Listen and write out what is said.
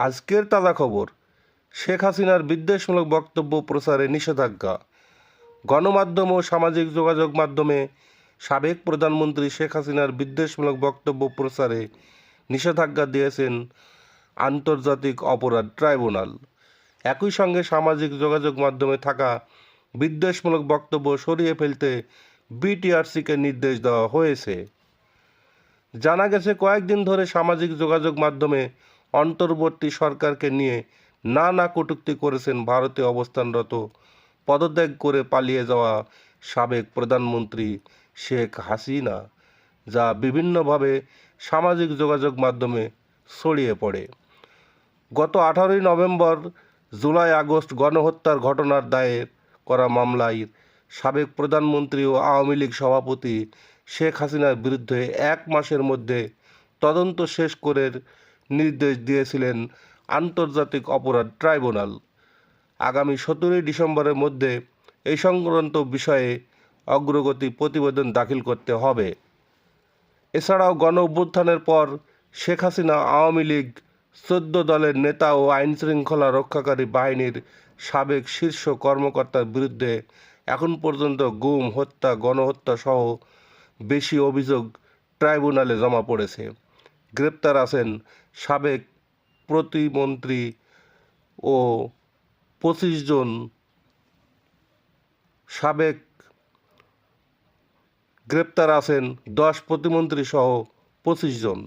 আজকের তাজা খবর, শেখ হাসিনার বিদ্বেষমূলক বক্তব্য প্রচারে নিষেধাজ্ঞা। গণমাধ্যম ও সামাজিক যোগাযোগ মাধ্যমে সাবেক প্রধানমন্ত্রী শেখ হাসিনার বিদ্বেষমূলক বক্তব্য প্রচারে নিষেধাজ্ঞা দিয়েছেন আন্তর্জাতিক অপরাধ ট্রাইব্যুনাল। একই সঙ্গে সামাজিক যোগাযোগ মাধ্যমে থাকা বিদ্বেষমূলক বক্তব্য সরিয়ে ফেলতে বিটিআরসিকে নির্দেশ দেওয়া হয়েছে। জানা গেছে, কয়েকদিন ধরে সামাজিক যোগাযোগ মাধ্যমে অন্তর্বর্তী সরকারকে নিয়ে নানা কটূক্তি করেছেন ভারতে অবস্থানরত, পদত্যাগ করে পালিয়ে যাওয়া সাবেক প্রধানমন্ত্রী শেখ হাসিনা, যা বিভিন্নভাবে সামাজিক যোগাযোগ মাধ্যমে ছড়িয়ে পড়ে। গত আঠারোই নভেম্বর জুলাই আগস্ট গণহত্যার ঘটনার দায়ের করা মামলায় সাবেক প্রধানমন্ত্রী ও আওয়ামী লীগ সভাপতি শেখ হাসিনার বিরুদ্ধে এক মাসের মধ্যে তদন্ত শেষ করে নির্দেশ দিয়েছিলেন আন্তর্জাতিক অপরাধ ট্রাইব্যুনাল। আগামী সতেরোই ডিসেম্বরের মধ্যে এই সংক্রান্ত বিষয়ে অগ্রগতি প্রতিবেদন দাখিল করতে হবে। এছাড়াও গণ অভ্যুত্থানের পর শেখ হাসিনা আওয়ামী লীগ চোদ্দ দলের নেতা ও আইনশৃঙ্খলা রক্ষাকারী বাহিনীর সাবেক শীর্ষ কর্মকর্তার বিরুদ্ধে এখন পর্যন্ত গুম, হত্যা গণহত্যা সহ বেশি অভিযোগ ট্রাইব্যুনালে জমা পড়েছে। গ্রেপ্তার আছেন সাবেক প্রতিমন্ত্রী ও পঁচিশ জন সাবেক গ্রেপ্তার আছেন দশ প্রতিমন্ত্রী সহ পঁচিশ জন।